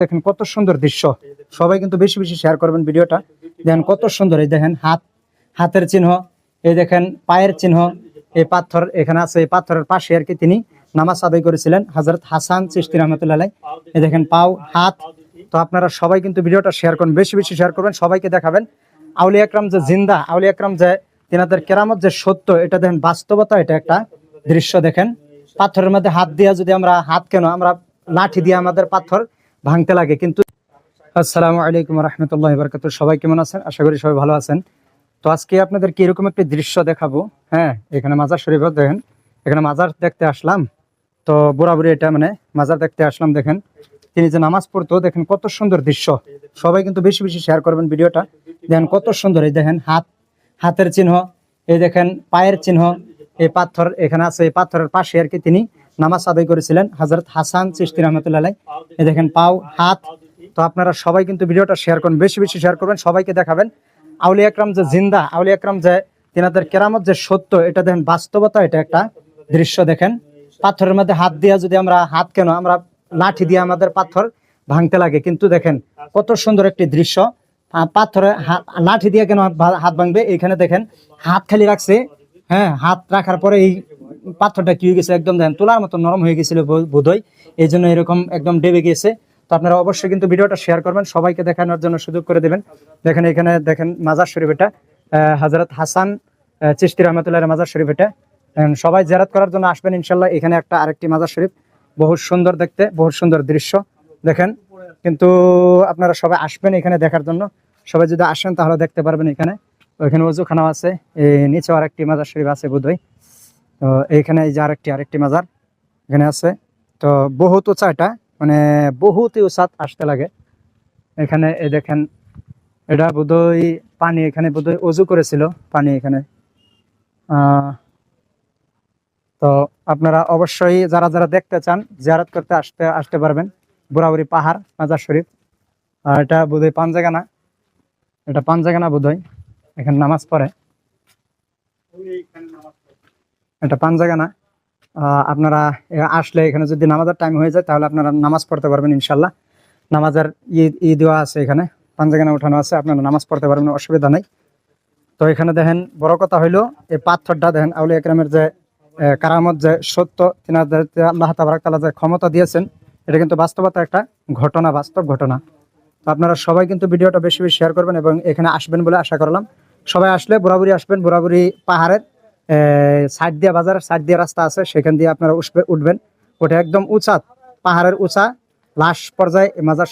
দেখেন কত সুন্দর দৃশ্য। সবাই কিন্তু বেশি বেশি শেয়ার করবেন ভিডিওটা। দেখেন কত সুন্দর, এই দেখেন হাত, হাতের চিহ্ন, এই দেখেন পায়ের চিহ্ন, এই পাথর এখানে আছে, এই পাথরের পাশে আর কি তিনি নামাজ আদায় করেছিলেন হজরত হাসান চিস্তি রহমতুল্লাহ এই দেখেন পাও, হাত। তো আপনারা সবাই কিন্তু ভিডিওটা শেয়ার করুন, বেশি বেশি শেয়ার করবেন, সবাইকে দেখাবেন। আউলিয়া একরাম যে জিন্দা, আউলিয়া একরাম যে তিনাদের কেরামত যে সত্য, এটা দেখেন বাস্তবতা, এটা একটা দৃশ্য দেখেন। পাথরের মধ্যে হাত দিয়া যদি আমরা হাত কেন, আমরা লাঠি দিয়ে আমাদের পাথর ভাঙতে লাগে, কিন্তু আসসালামু আলাইকুম রহমতুল্লাহ বরকাত সবাই কেমন আছেন? আশা করি সবাই ভালো আছেন। তো আজকে আপনাদেরকে এরকম একটি দৃশ্য দেখাবো। হ্যাঁ এখানে মাজার শরীফ দেখেন। এখানে মাজার দেখতে আসলাম। তো বুড়াবুড়ি এটা মানে মাজার দেখতে আসলাম, দেখেন। তিনি যে নামাজ পড়তো দেখেন কত সুন্দর দৃশ্য। সবাই কিন্তু বেশি বেশি শেয়ার করবেন ভিডিওটা। দেখেন কত সুন্দর, এই দেখেন হাত, হাতের চিহ্ন, এই দেখেন পায়ের চিহ্ন, এই পাথর এখানে আছে, এই পাথরের পাশে আর কি তিনি নামাজ আদায় করেছিলেন হজরত হাসান চিস্তি রহমতুল্লাহ আলাই। দেখেন পাও, হাত। তো আপনারা সবাই কিন্তু ভিডিওটা শেয়ার করুন, বেশি বেশি শেয়ার করবেন, সবাইকে দেখাবেন। আউলিয়া আকরাম যে জিন্দা, আউলিয়া একরাম যে তিনাদের কেরামত যে সত্য, এটা দেখেন বাস্তবতা, এটা একটা দৃশ্য দেখেন। পাথরের মধ্যে হাত দিয়া যদি আমরা হাত কেন, আমরা লাঠি দিয়ে আমাদের পাথর ভাঙতে লাগে। কিন্তু দেখেন, কত সুন্দর একটি দৃশ্য। পাথরে লাঠি দিয়ে কেন হাত ভাঙবে? এখানে দেখেন, হাত খালি রাখছে। হ্যাঁ হাত রাখার পরে এই পাথরটা কি হয়ে গেছে? একদম দেখেন, তোলার মতো নরম হয়ে গেছিল বোধ- বোধহয়। এই জন্য এরকম একদম ডেবে গিয়েছে তো আপনারা অবশ্যই কিন্তু ভিডিওটা শেয়ার করবেন, সবাইকে দেখানোর জন্য সুযোগ করে দেবেন। দেখেন, এখানে দেখেন মাজার শরীফ এটা। হজরত হাসান চিশতি রহমতুল্লাহ মাজার শরীফ এটা। সবাই জেরাত করার জন্য আসবেন ইনশাল্লাহ এখানে একটা আরেকটি মাজার শরীফ। বহু সুন্দর দেখতে বহু সুন্দর দৃশ্য। দেখেন, কিন্তু আপনারা সবাই আসবেন এখানে দেখার জন্য। সবাই যদি আসেন তাহলে দেখতে পারবেন এখানে। ওইখানে ওজুখানা আছে। এই নিচেও আরেকটি মাজার শরীফ আছে বোধহয়। তো এইখানে এই যে আরেকটি আরেকটি মাজার এখানে আছে। তো বহুত উঁচা এটা মানে বহুতই উঁচাত আসতে লাগে। এখানে এই দেখেন, এটা বোধহয় পানি এখানে বোধহয় অজু করেছিল, পানি এখানে। তো আপনারা অবশ্যই যারা যারা দেখতে চান, জিয়ারত করতে আসতে আসতে পারবেন। বুড়াবুড়ি পাহাড়, মাজার শরীফ। আর এটা বোধহয় পাঞ্জাগানা এটা পাঞ্জাগানা বোধহয়। এখানে নামাজ পড়ে। এটা পাঞ্জাগানা আপনারা আসলে এখানে যদি নামাজের টাইম হয়ে যায়, তাহলে আপনারা নামাজ পড়তে পারবেন ইনশাল্লাহ। নামাজের ঈদ দেওয়া আছে এখানে। পাঞ্জাগানা উঠানো আছে, আপনারা নামাজ পড়তে পারবেন, অসুবিধা নেই। তো এখানে দেখেন, বড় কথা হইল, এই পাথরটা দেখেন, আউলিয়া একরামের যে কারামত যে সত্য তিনাদের আল্লাহ তাআলা যে ক্ষমতা দিয়েছেন, এটা কিন্তু বাস্তবতা একটা ঘটনা, বাস্তব ঘটনা। তো আপনারা সবাই কিন্তু ভিডিওটা বেশি বেশি শেয়ার করবেন এবং এখানে আসবেন বলে আশা করলাম। সবাই আসলে, বুড়াবুড়ি আসবেন, বুড়াবুড়ি পাহাড়ের সাইড দিয়ে বাজার সাইড দিয়ে রাস্তা আছে, সেখান দিয়ে আপনারা উঠবে উঠবেন। ওটা একদম উঁচা, পাহাড়ের উঁচা, লাশ পর্যায়ে মাজার